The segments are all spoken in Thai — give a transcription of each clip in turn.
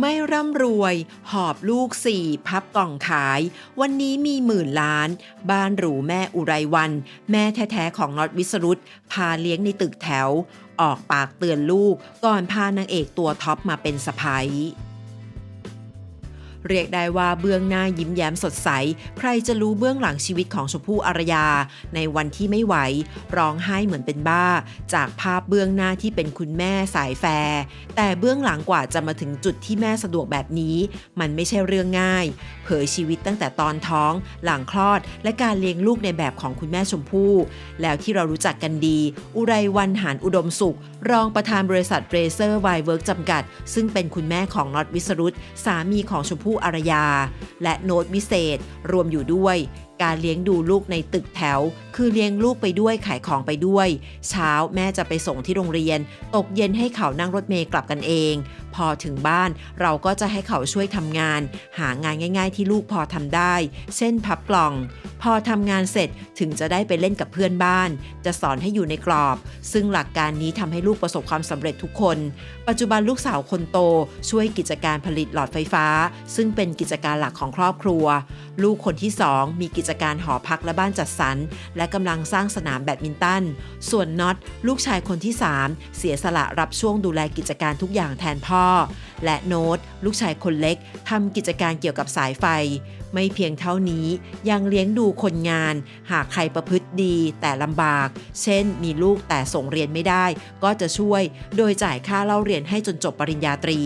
ไม่ร่ำรวย หอบลูกสี่พับกล่องขาย วันนี้มีหมื่นล้าน บ้านหรูแม่อุไรวัน แม่แท้ๆของน็อตวิสรุตพาเลี้ยงในตึกแถว ออกปากเตือนลูกก่อนพานางเอกตัวท็อปมาเป็นสะพ้ย เรียกได้ว่าเบื้องหน้ายิ้มแย้มสดใส ใครจะรู้เบื้องหลังชีวิตของชมพู่อารยา ในวันที่ไม่ไหว ร้องไห้เหมือนเป็นบ้า จากภาพเบื้องหน้าที่เป็นคุณแม่สายแฟร์แต่เบื้องหลังกว่าจะมาถึงจุดที่แม่สะดวกแบบนี้ มันไม่ใช่เรื่องง่าย เผยชีวิตตั้งแต่ตอนท้อง หลังคลอด และการเลี้ยงลูกในแบบของคุณแม่ชมพู่ แล้วที่เรารู้จักกันดี อุไรวันหานอุดมสุข รองประธานบริษัทเรเซอร์ไวเวิร์กจำกัด ซึ่งเป็นคุณแม่ของน็อตวิสรุตสามีของชมพู่อารยา และโน้ตวิเศษรวมอยู่ด้วย การเลี้ยงดูลูกในตึกแถว คือเลี้ยงลูกไปด้วยขายของไปด้วย เช้าแม่จะไปส่งที่โรงเรียน ตกเย็นให้เขานั่งรถเมล์กลับกันเอง พอถึงบ้านเราก็จะให้เขาช่วยทำงาน หางานง่าย ๆ ที่ลูกพอทำได้ เช่นพับกล่อง พอทำงานเสร็จถึงจะได้ไปเล่นกับเพื่อนบ้าน จะสอนให้อยู่ในกรอบ ซึ่งหลักการนี้ทำให้ลูกประสบความสำเร็จทุกคน ปัจจุบันลูกสาวคนโต ช่วยกิจการผลิตหลอดไฟฟ้า ซึ่งเป็นกิจการหลักของครอบครัว ลูกคนที่2มีกิจการหอพักและบ้านจัดสรร และกำลังสร้างสนามแบดมินตัน ส่วนน็อตลูกชายคนที่ 3 เสียสละรับช่วงดูแลกิจการทุกอย่างแทนพ่อ และโน้ตลูกชายคนเล็กทำกิจการเกี่ยวกับสายไฟ ไม่เพียงเท่านี้ยังเลี้ยงดูคนงาน หากใครประพฤติดีแต่ลำบาก เช่น มีลูกแต่ส่งเรียนไม่ได้ ก็จะช่วยโดยจ่ายค่าเล่าเรียนให้จนจบปริญญาตรี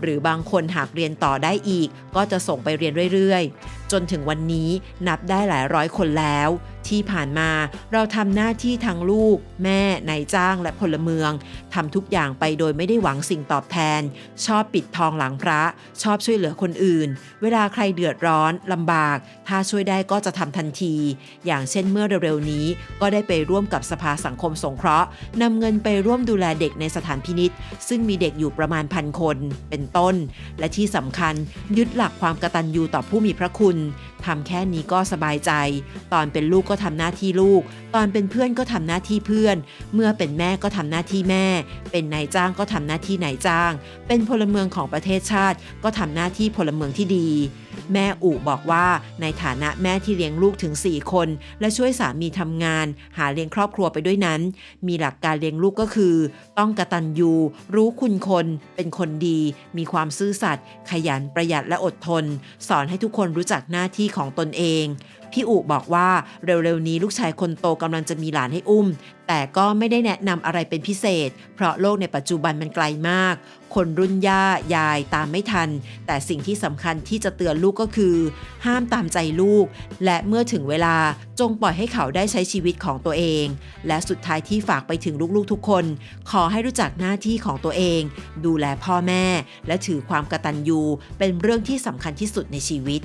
หรือบางคนหากเรียนต่อได้อีก ก็จะส่งไปเรียนเรื่อยๆจนถึงวันนี้นับได้หลายร้อยคนแล้ว ที่ผ่านมาเราทำหน้าที่ทั้งลูก แม่นายจ้างและพลเมืองทำทุกอย่างไปโดยไม่ได้หวังสิ่งตอบแทน ชอบปิดทองหลังพระ ชอบช่วยเหลือคนอื่น เวลาใครเดือดร้อนลำบาก ถ้าช่วยได้ก็จะทำทันที อย่างเช่นเมื่อเร็วๆนี้ ก็ได้ไปร่วมกับสภาสังคมสงเคราะห์นำเงินไปร่วมดูแลเด็กในสถานพินิษซึ่งมีเด็กอยู่ประมาณพันคน เป็นต้น และที่สำคัญยึดหลักความกตัญญูต่อผู้มีพระคุณ ทำแค่นี้ก็สบายใจ ตอนเป็นลูกก็ทำหน้าที่ลูก ตอนเป็นเพื่อนก็ทำหน้าที่เพื่อน เมื่อเป็นแม่ก็ทำหน้าที่แม่ เป็นนายจ้างก็ทำหน้าที่นายจ้าง เป็นพลเมืองของประเทศชาติ ก็ทำหน้าที่พลเมืองที่ดี แม่อุบอกว่าในฐานะแม่ที่เลี้ยงลูกถึง 4 คน และช่วยสามีทำงาน หาเลี้ยงครอบครัวไปด้วยนั้น มีหลักการเลี้ยงลูกก็คือ ต้องกระตัญญูรู้คุณคน เป็นคนดี มีความซื่อสัตย์ขยันประหยัดและอดทน สอนให้ทุกคนรู้จักหน้าที่ของตนเอง พี่อุบอกว่าเร็วๆนี้ลูกชายคนโตกำลังจะมีหลานให้อุ้มแต่ก็ไม่ได้แนะนำอะไรเป็นพิเศษ เพราะโลกในปัจจุบันมันไกลมาก คนรุ่นย่ายายตามไม่ทัน แต่สิ่งที่สำคัญที่จะเตือนลูกก็คือ ห้ามตามใจลูก และเมื่อถึงเวลาจงปล่อยให้เขาได้ใช้ชีวิตของตัวเอง และสุดท้ายที่ฝากไปถึงลูกๆทุกคน ขอให้รู้จักหน้าที่ของตัวเอง ดูแลพ่อแม่ และถือความกตัญญูเป็นเรื่องที่สำคัญที่สุดในชีวิต